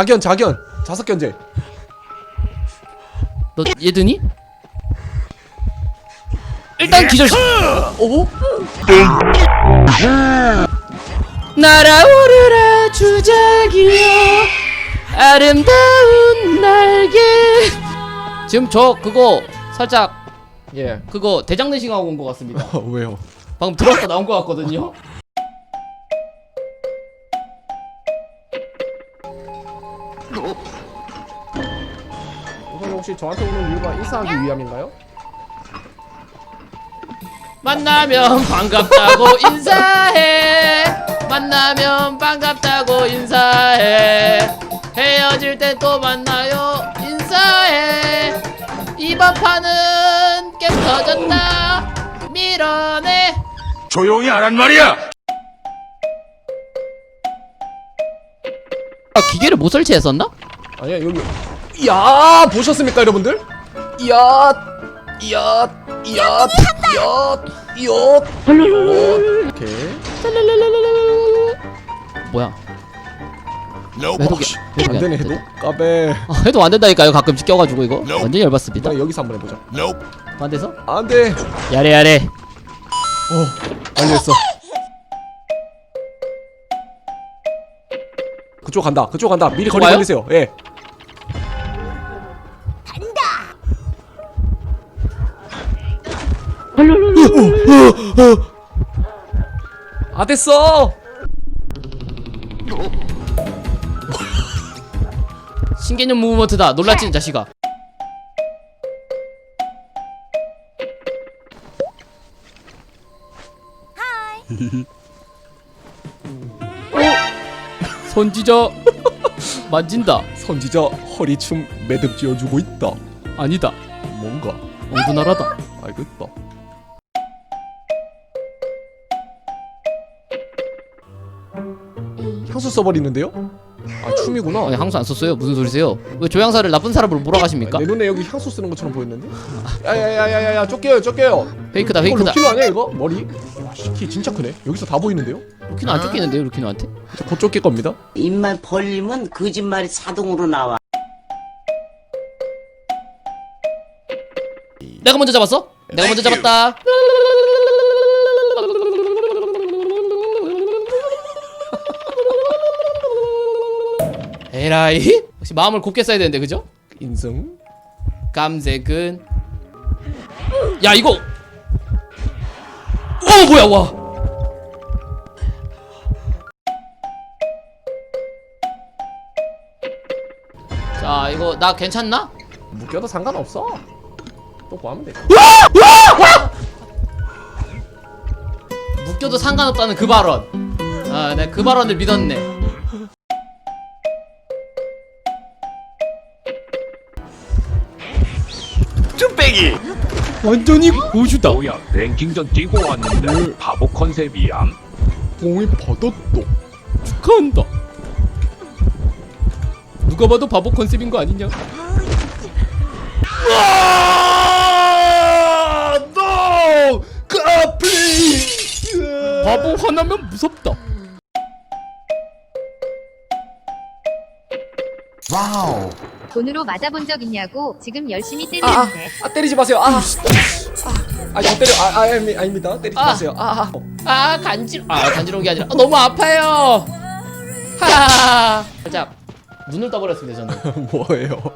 자견 자견 자석 견제 너 얘드니? 일단 기절시. 오? 날아오르라 주작이여 아름다운 날개. 지금 저 그거 살짝 예 그거 대장내시 하고 온 것 같습니다. 왜요? 방금 들어왔다 나온 것 같거든요. 이건 혹시 저한테 오는 이유가 인사하기 위함인가요? 만나면 반갑다고 인사해. 만나면 반갑다고 인사해. 헤어질 때 또 만나요. 인사해. 이번 판은 게임 터졌다. 밀어내. 조용히 하란 말이야! 아, 기계를 못 설치했었나? 아니야 여기 이야 보셨습니까 여러분들? 이야 이야 이야 이야 이야 오케이 뭐야? Nope. 해독이 해독이 안 되네 해도 까베 아, 해독 안 된다니까요. 가끔 껴가지고 이거 완전 열받습니다. 나 여기서 한번 해보자 Nope. 반대서 안돼 야래 야래. 어 완료했어 그쪽 간다. 그쪽 간다. 미리 거리 와요? 걸리세요. 예. 아 됐어. 신개념 무브먼트다. 놀랐지 이 자식아. 어? 선지자 만진다. 선지자 허리춤 매듭 지어주고 있다 아니다. 뭔가 엉두나라다. 알겠다 향수 써버리는데요? 아 춤이구나 아니 항수 안 썼어요. 무슨 소리세요? 왜 조향사를 나쁜 사람으로 몰아가십니까? 내 눈에 여기 향수 쓰는 것처럼 보였는데? 야야야야야야 쫓겨요 쫓겨요 페이크다 이거 페이크다. 루키노 아니야 이거? 머리? 와키 진짜 크네 여기서 다 보이는데요? 루키노 안 쫓기는데요 루키노한테? 저곧 쫓길 겁니다 입만 벌리면 거짓말이 자동으로 나와. 내가 먼저 잡았어? 내가 먼저 잡았다. 에라이? 혹시 마음을 곱게 써야 되는데 그죠? 인성 감색은 야 이거 어 뭐야 와 자 이거 나 괜찮나? 묶여도 상관없어. 또 구하면 돼. 묶여도 상관없다는 그 발언. 아 내가 그 발언을 믿었네. 쭈빼기! 완전히 고주다. 뭐야 랭킹전 뛰고 왔는데 바보 컨셉이야. 공이 받았다 축하한다 누가 봐도 바보 컨셉인 거 아니냐? 아, no! God, please! 바보 화나면 무섭다. 돈으로 맞아본 적 있냐고 지금 열심히 아, 때리는데. 아, 아 때리지 마세요. 아, 아, 아, 저 때려 아, 아, 아니, 아닙니다. 때리지 아. 마세요. 아, 아. 아 간지러 아 간지러운 게 아니라. 아, 너무 아파요. 하하 살짝 눈을 떠버렸습니다 저는 뭐예요? 헐